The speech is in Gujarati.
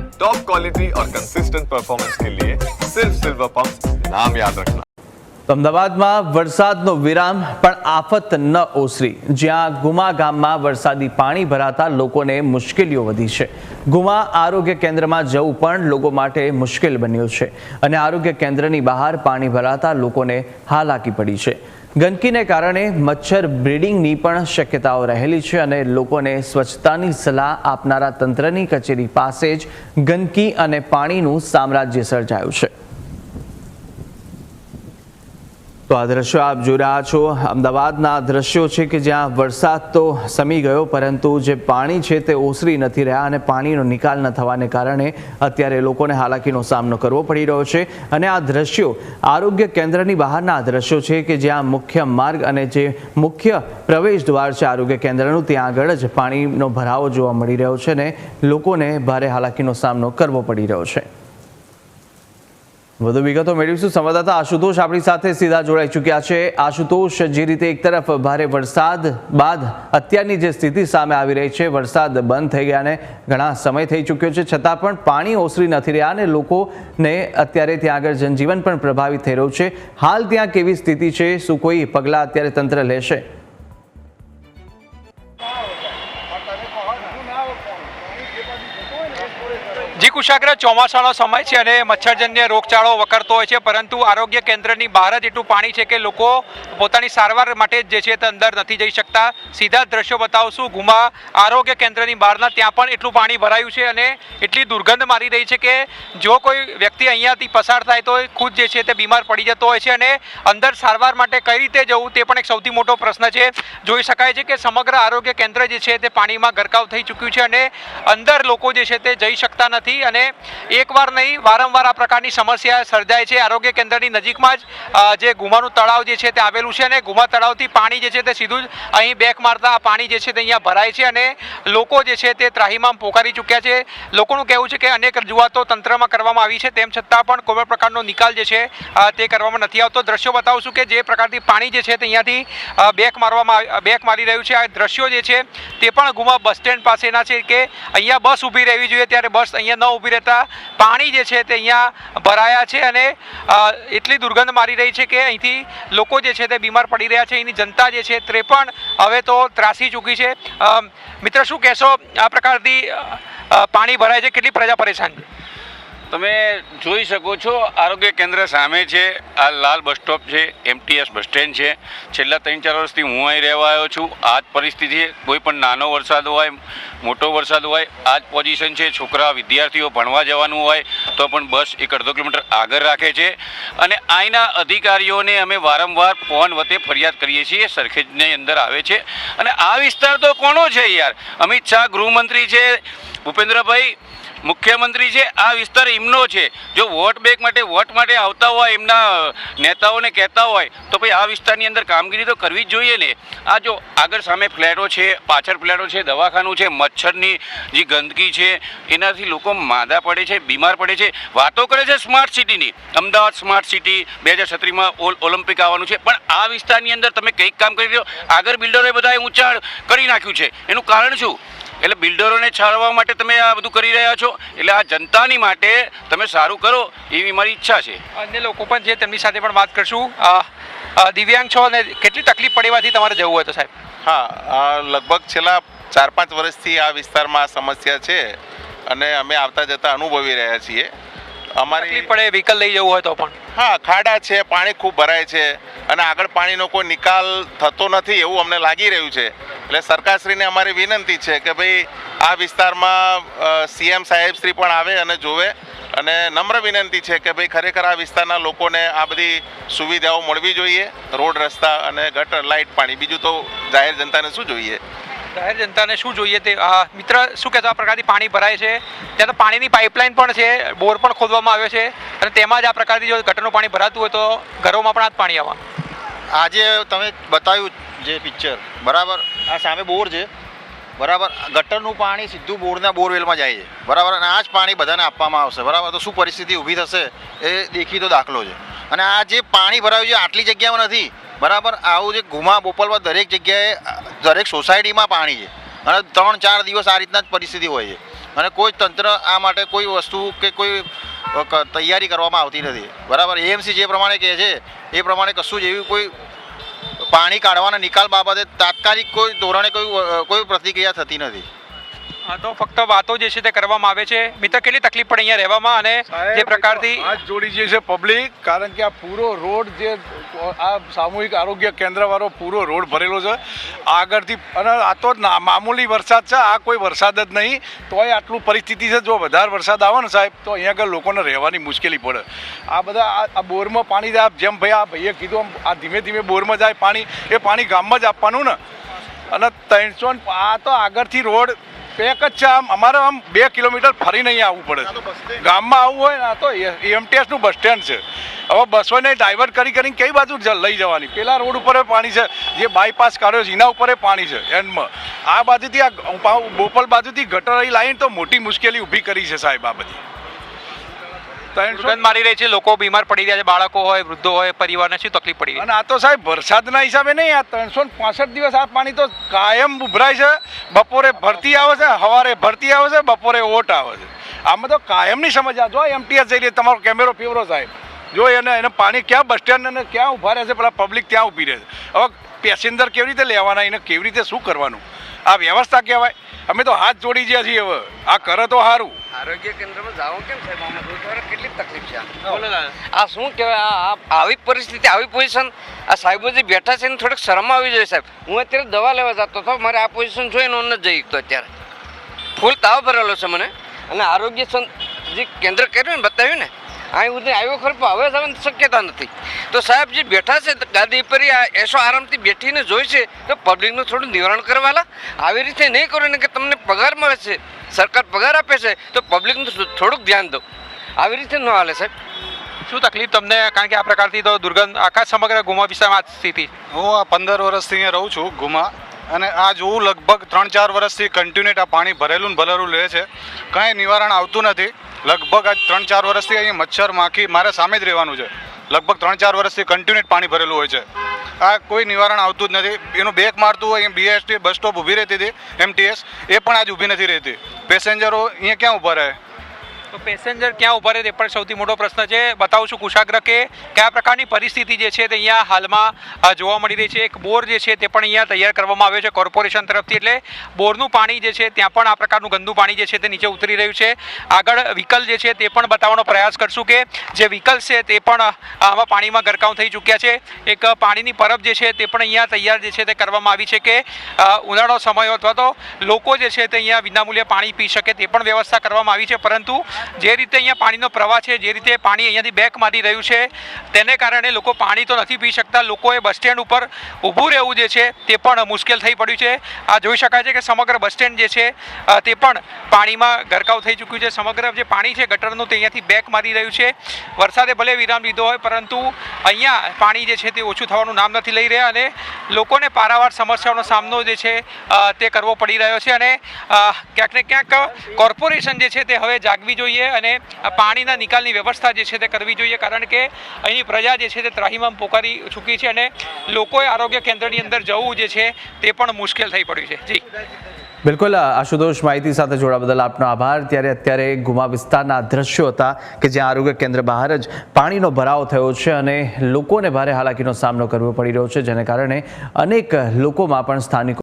टॉप क्वालिटी और कंसिस्टेंट परफॉर्मेंस के लिए सिर्फ सिल्वर पंप नाम याद रखना તો અમદાવાદમાં વરસાદનો વિરામ પણ આફત ન ઓસરી જ્યાં ગુમા ગામમાં વરસાદી પાણી ભરાતા લોકોને મુશ્કેલીઓ વધી છે ગુમા આરોગ્ય કેન્દ્રમાં જવું પણ લોકો માટે મુશ્કેલ બન્યું છે અને આરોગ્ય કેન્દ્રની બહાર પાણી ભરાતા લોકોને હાલાકી પડી છે ગંદકીને કારણે મચ્છર બ્રીડિંગની પણ શક્યતાઓ રહેલી છે અને લોકોને સ્વચ્છતાની સલાહ આપનારા તંત્રની કચેરી પાસે જ ગંદકી અને પાણીનું સામ્રાજ્ય સર્જાયું છે. તો આ દ્રશ્યો આપ જોઈ રહ્યા છો. અમદાવાદના દ્રશ્યો છે કે જ્યાં વરસાદ તો સમી ગયો, પરંતુ જે પાણી છે તે ઓસરી નથી રહ્યા અને પાણીનો નિકાલ ન થવાને કારણે અત્યારે લોકોને હાલાકીનો સામનો કરવો પડી રહ્યો છે. અને આ દ્રશ્યો આરોગ્ય કેન્દ્રની બહારના આ દ્રશ્યો છે કે જ્યાં મુખ્ય માર્ગ અને જે મુખ્ય પ્રવેશ દ્વાર છે આરોગ્ય કેન્દ્રનું, ત્યાં આગળ જ પાણીનો ભરાવો જોવા મળી રહ્યો છે ને લોકોને ભારે હાલાકીનો સામનો કરવો પડી રહ્યો છે. વધુ વિગતો મેળવીશું. સંવાદદાતા આશુતોષ આપણી સાથે સીધા જોડાઈ ચૂક્યા છે. આશુતોષ, જે રીતે એક તરફ ભારે વરસાદ બાદ અત્યારની જે સ્થિતિ સામે આવી રહી છે, વરસાદ બંધ થઈ ગયા અને ઘણા સમય થઈ ચૂક્યો છે. છતાં પણ પાણી ઓસરી નથી રહ્યા અને લોકોને અત્યારે ત્યાં આગળ જનજીવન પણ પ્રભાવિત થઈ રહ્યું છે. હાલ ત્યાં કેવી સ્થિતિ છે? શું કોઈ પગલાં અત્યારે તંત્ર લેશે? જી કુશાગ્ર ચોમાસાનો સમય છે અને મચ્છરજન્ય રોગચાળો વકરતો હોય છે, પરંતુ આરોગ્ય કેન્દ્રની બહાર જ એટલું પાણી છે કે લોકો પોતાની સારવાર માટે જ છે તે અંદર નથી જઈ શકતા. સીધા દ્રશ્યો બતાવશું. ગુમા આરોગ્ય કેન્દ્રની બહારના ત્યાં પણ એટલું પાણી ભરાયું છે અને એટલી દુર્ગંધ મારી રહી છે કે જો કોઈ વ્યક્તિ અહીંયાથી પસાર થાય તો ખુદ જે છે તે બીમાર પડી જતો હોય છે અને અંદર સારવાર માટે કઈ રીતે જવું તે પણ એક સૌથી મોટો પ્રશ્ન છે. જોઈ શકાય છે કે સમગ્ર આરોગ્ય કેન્દ્ર જે છે તે પાણીમાં ગરકાવ થઈ ચૂક્યું છે અને અંદર લોકો જે છે તે જઈ શકતા નથી. અને એકવાર નહીં, વારંવાર આ પ્રકારની સમસ્યા સર્જાય છે. આરોગ્ય કેન્દ્રની નજીકમાં જ જે ગુમાનું તળાવ જે છે તે આવેલું છે અને ગુમા તળાવથી પાણી જે છે તે સીધું જ અહીં બેક મારતા પાણી જે છે તે અહીંયા ભરાય છે અને લોકો જે છે તે ત્રાહીમામ પોકારી ચૂક્યા છે. લોકોનું કહેવું છે કે અનેક રજૂઆતો તંત્રમાં કરવામાં આવી છે. તેમ છતાં પણ કોઈ પ્રકારનો નિકાલ જે છે તે કરવામાં નથી આવતો. દ્રશ્યો બતાવશું કે જે પ્રકારથી પાણી જે છે તે અહીંયાથી બેક મારવામાં બેક મારી રહ્યું છે. આ દ્રશ્યો જે છે તે પણ ગુમા બસ સ્ટેન્ડ પાસેના છે કે અહીંયા બસ ઊભી રહેવી જોઈએ. ત્યારે બસ અહીંયા ન ઊભી રહેતા પાણી જે છે તે અહીંયા ભરાયા છે અને એટલી દુર્ગંધ મારી રહી છે કે અહીંથી લોકો જે છે તે બીમાર પડી રહ્યા છે. અહીંની જનતા જે છે તે પણ હવે તો ત્રાસી ચૂકી છે. મિત્ર શું કહેશો? આ પ્રકારથી પાણી ભરાય છે. કેટલી પ્રજા પરેશાન છે? તમે જોઈ શકો છો, આરોગ્ય કેન્દ્ર સામે છે, આ લાલ બસ સ્ટોપ છે એમટીએસ બસ સ્ટેન્ડ છે. છેલ્લા ત્રણ ચાર વર્ષથી હું અહીં રહેવા આવ્યો છું. આ જ પરિસ્થિતિ છે, કોઈ પણ નાનો વરસાદ હોય, મોટો વરસાદ હોય આ જ પોઝિશન છે, છોકરા, વિદ્યાર્થીઓ ભણવા જવાનું હોય, તો પણ બસ એક અડધો કિલોમીટર આગળ રાખે છે. અને અહીંના અધિકારીઓને અમે વારંવાર ફોન વતે ફરિયાદ કરીએ છીએ, સરખેજની અંદર આવે છે. અને આ વિસ્તાર તો કોનો છે યાર? અમિત શાહ ગૃહમંત્રી છે ભૂપેન્દ્રભાઈ મુખ્યમંત્રી છે, આ વિસ્તાર એમનો છે. જો વોટ બેંક માટે, વોટ માટે આવતા હોય, એમના નેતાઓને કહેતા હોય, તો ભાઈ આ વિસ્તારની અંદર કામગીરી તો કરવી જ જોઈએ ને. આ જો આગળ સામે ફ્લેટો છે, પાછળ ફ્લેટો છે, દવાખાનું છે, મચ્છરની જે ગંદકી છે, એનાથી લોકો માદા પડે છે, બીમાર પડે છે. વાતો કરે છે સ્માર્ટ સિટીની. અમદાવાદ સ્માર્ટ સિટી બે હજાર છત્રીસમાં ઓલિમ્પિક આવવાનું છે. પણ આ વિસ્તારની અંદર તમે કંઈક કામ કરી રહ્યો, આગળ બિલ્ડરોએ બધાએ ઊંચા કરી નાખ્યું છે. એનું કારણ શું? એટલે બિલ્ડરોને છાળવા માટે તમે આ બધું કરી રહ્યા છો? એટલે આ જનતાની માટે તમે સારું કરો એવી મારી ઈચ્છા છે. અન્ય લોકો પણ છે તેમની સાથે પણ વાત કરશું દિવ્યાંગ છો અને કેટલી તકલીફ પડેવાથી તમારે જવું હોય તો સાહેબ? હા લગભગ છેલ્લા ચાર પાંચ વર્ષથી આ વિસ્તારમાં આ સમસ્યા છે અને અમે આવતા જતા અનુભવી રહ્યા છીએ. અમારી પડે વ્હીકલ લઈ જવું હોય તો પણ. હા ખાડા છે પાણી ખૂબ ભરાય છે અને આગળ પાણીનો કોઈ નિકાલ થતો નથી એવું અમને લાગી રહ્યું છે. એટલે સરકારશ્રીને અમારી વિનંતી છે કે ભાઈ આ વિસ્તારમાં સીએમ સાહેબશ્રી પણ આવે અને જોવે. અને નમ્ર વિનંતી છે કે ભાઈ ખરેખર આ વિસ્તારના લોકોને આ બધી સુવિધાઓ મળવી જોઈએ. રોડ રસ્તા અને ગટર લાઇટ પાણી બીજું તો જાહેર જનતાને શું જોઈએ? જાહેર જનતાને શું જોઈએ તે? મિત્ર શું કહેતો? આ પ્રકારથી પાણી ભરાય છે. ત્યાં તો પાણીની પાઇપલાઇન પણ છે, બોર પણ ખોદવામાં આવ્યો છે અને તેમાં જ આ પ્રકારથી જો ગટરનું પાણી ભરાતું હોય તો ઘરોમાં પણ આ જ પાણી આવવા. આજે તમે બતાવ્યું જે પિક્ચર, બરાબર? આ સામે બોર છે. બરાબર? ગટરનું પાણી સીધું બોરના બોરવેલમાં જાય છે. બરાબર? અને આ જ પાણી બધાને આપવામાં આવશે. બરાબર? તો શું પરિસ્થિતિ ઊભી થશે એ દેખીતો દાખલો છે. અને આ જે પાણી ભરાયું છે, આટલી જગ્યામાં નથી. બરાબર, આવું જે ગુમા બોપલમાં દરેક જગ્યાએ, દરેક સોસાયટીમાં પાણી છે. અને ત્રણ ચાર દિવસ આ રીતના જ પરિસ્થિતિ હોય છે. અને કોઈ તંત્ર આ માટે કોઈ વસ્તુ કે કોઈ તૈયારી કરવામાં આવતી નથી. બરાબર એએમસી જે પ્રમાણે કહે છે, એ પ્રમાણે કશું જ એવી કોઈ પાણી કાઢવાના નિકાલ બાબતે તાત્કાલિક કોઈ ધોરણે કોઈ કોઈ પ્રતિક્રિયા થતી નથી. હા, તો ફક્ત વાતો જે છે તે કરવામાં આવે છે. મિત્ર કેટલી તકલીફ પડે અહીંયા રહેવામાં અને જે પ્રકારથી હાથ જોડી જે છે પબ્લિક કારણ કે આ પૂરો રોડ જે આ સામૂહિક આરોગ્ય કેન્દ્ર વાળો પૂરો રોડ ભરેલો છે. આગળથી અને આ તો મામૂલી વરસાદ છે આ કોઈ વરસાદ જ નહીં. તોય આટલું પરિસ્થિતિ છે જો વધારે વરસાદ આવે ને સાહેબ તો અહીંયા આગળ લોકોને રહેવાની મુશ્કેલી પડે. આ બધા આ- બોરમાં પાણી જાય જેમ ભાઈ આ ભાઈએ કીધું આમ આ ધીમે ધીમે બોરમાં જાય પાણી એ પાણી ગામમાં જ આપવાનું ને. અને ત્રણસો આ તો આગળથી રોડ પેક જ છે. આમ અમારે આમ બે કિલોમીટર ફરીને અહીંયા આવવું પડે છે ગામમાં આવવું હોય ને આ તો એમટીએસનું બસ સ્ટેન્ડ છે. હવે બસોને ડાયવર્ટ કરી કરીને કઈ બાજુ લઈ જવાની? પેલા રોડ ઉપર પાણી છે જે બાયપાસ કાઢ્યો છે એના ઉપર પાણી છે એન્ડમાં. આ બાજુથી આ બોપલ બાજુથી ગટર લાઈન તો મોટી મુશ્કેલી ઊભી કરી છે સાહેબ આ બધી. દુર્ગંધ મારી રહી છે. લોકો બીમાર પડી રહ્યા છે. બાળકો હોય વૃદ્ધો હોય પરિવારને શું તકલીફ પડી રહી અને આ તો સાહેબ વરસાદના હિસાબે નહીં આ ત્રણસો પાસઠ દિવસ આ પાણી તો કાયમ ઉભરાય છે. બપોરે ભરતી આવે છે સવારે ભરતી આવે છે બપોરે ઓટ આવે છે. આમાં તો કાયમની સમજ. આ જો એમટીએસ જઈ રહી તમારો કેમેરો ફેવરો સાહેબ. જો એને એને પાણી ક્યાં બસ સ્ટેન્ડ અને ક્યાં ઊભા રહે છે પેલા પબ્લિક ત્યાં ઊભી રહે છે. હવે પેસેન્જર કેવી રીતે લેવાના એને કેવી રીતે શું કરવાનું? આ વ્યવસ્થા કહેવાય. અમે તો હાથ જોડી ગયા છીએ હવે. આ કરે તો સારું આરોગ્ય કેન્દ્રમાં જાઓ કેમ સાહેબ? કેટલી તકલીફ છે? આ? આ શું કહેવાય? આ આ- આવી પરિસ્થિતિ આવી પોઝિશન આ સાહેબો જે બેઠા છે એને થોડીક શરમ આવી જોઈએ સાહેબ. હું અત્યારે દવા લેવા જતો હતો મારે આ પોઝિશન જોઈને હું નથી જઈ શકતો અત્યારે. ફૂલ તાવ ભરેલો છે મને. અને આરોગ્ય જે કેન્દ્ર કર્યું ને બતાવ્યું ને અહીં સુધી આવ્યો ખરો પણ હવે જવાની શક્યતા નથી. તો સાહેબજી બેઠા છે ગાદી પર આ એસો આરામથી બેઠીને જોઈ છે તો પબ્લિકનું થોડું નિવારણ કરવાલા. આવી રીતે નહીં કરો ને કે તમને પગાર મળે છે સરકાર પગાર આપે છે તો પબ્લિકનું થોડુંક ધ્યાન દો. આવી રીતે ન હાલે સાહેબ. શું તકલીફ તમને? કારણ કે આ પ્રકારથી તો દુર્ગંધ આખા સમગ્ર ગુમા વિસ્તારમાં આ સ્થિતિ. હું આ પંદર વર્ષથી અહીંયા રહું છું ગુમા અને આ જોવું લગભગ ત્રણ ચાર વર્ષથી કન્ટિન્યુટ આ પાણી ભરેલું ને ભરેલું રહે છે. કાંઈ નિવારણ આવતું નથી. લગભગ આજ ત્રણ ચાર વર્ષથી અહીંયા મચ્છર માખી મારે સામે જ રહેવાનું છે. લગભગ ત્રણ ચાર વર્ષથી કન્ટિન્યુટ પાણી ભરેલું હોય છે. આ કોઈ નિવારણ આવતું જ નથી. એનું બેક મારતું હોય બીએસટી બસ સ્ટોપ ઊભી રહેતી હતી એમટીએસ એ પણ આજ ઊભી નથી રહેતી. પેસેન્જરો અહીંયા ક્યાં ઊભા રહે? તો પેસેન્જર ક્યાં ઊભા રહે તે પણ સૌથી મોટો પ્રશ્ન છે. બતાવું છું કુશાગ્ર કે કયા પ્રકારની પરિસ્થિતિ જે છે તે અહીંયા હાલમાં જોવા મળી રહી છે. એક બોર જે છે તે પણ અહીંયા તૈયાર કરવામાં આવ્યો છે કોર્પોરેશન તરફથી. એટલે બોરનું પાણી જે છે ત્યાં પણ આ પ્રકારનું ગંદુ પાણી જે છે તે નીચે ઉતરી રહ્યું છે. આગળ વ્હીકલ જે છે તે પણ બતાવવાનો પ્રયાસ કરશું કે જે વ્હીકલ છે તે પણ આમાં પાણીમાં ગરકાવ થઈ ચૂક્યા છે. એક પાણીની પરબ જે છે તે પણ અહીંયા તૈયાર જે છે તે કરવામાં આવી છે કે ઉનાળો સમય અથવા તો લોકો જે છે તે અહીંયા વિનામૂલ્યે પાણી પી શકે તે પણ વ્યવસ્થા કરવામાં આવી છે. પરંતુ જે રીતે અહીંયા પાણીનો પ્રવાહ છે, જે રીતે પાણી અહીંયાથી બેક મારી રહ્યું છે, તેને કારણે લોકો પાણી તો નથી પી શકતા. લોકોએ બસ સ્ટેન્ડ ઉપર ઊભું રહેવું જે છે, તે પણ મુશ્કેલ થઈ પડ્યું છે. આ જોઈ શકાય છે કે સમગ્ર બસ સ્ટેન્ડ જે છે તે પણ પાણીમાં ગરકાવ થઈ ચૂક્યું છે. સમગ્ર જે પાણી છે, ગટરનું તે અહીંયાથી બેક મારી રહ્યું છે. વરસાદે ભલે વિરામ લીધો હોય, પરંતુ અહીંયા પાણી જે છે, તે ઓછું થવાનું નામ નથી લઈ રહ્યા અને લોકોને પારાવાર સમસ્યાઓનો સામનો જે છે તે કરવો પડી રહ્યો છે. અને ક્યાંક ને ક્યાંક કોર્પોરેશન જે છે, તે હવે જાગવી જોઈએ. અને આ પાણીના નિકાલની વ્યવસ્થા જે છે તે કરવી જોઈએ, કારણ કે અહીંની પ્રજા જે છે તે ત્રાહીમામ પોકારી ચૂકી છે અને લોકોએ આરોગ્ય કેન્દ્રની અંદર જવું જે છે તે પણ મુશ્કેલ થઈ પડ્યું છે. જી. બિલકુલ, આશુતોષ માહિતી સાથે જોડા બદલ આપનો આભાર. ત્યારે અત્યારે ગુમા વિસ્તારના દ્રશ્યો હતા કે જ્યાં આરોગ્ય કેન્દ્ર બહાર જ પાણીનો ભરાવ થયો છે અને લોકોને ભારે હાલાકીનો સામનો કરવો પડી રહ્યો છે, જેને કારણે અનેક લોકોમાં પણ સ્થાનિકો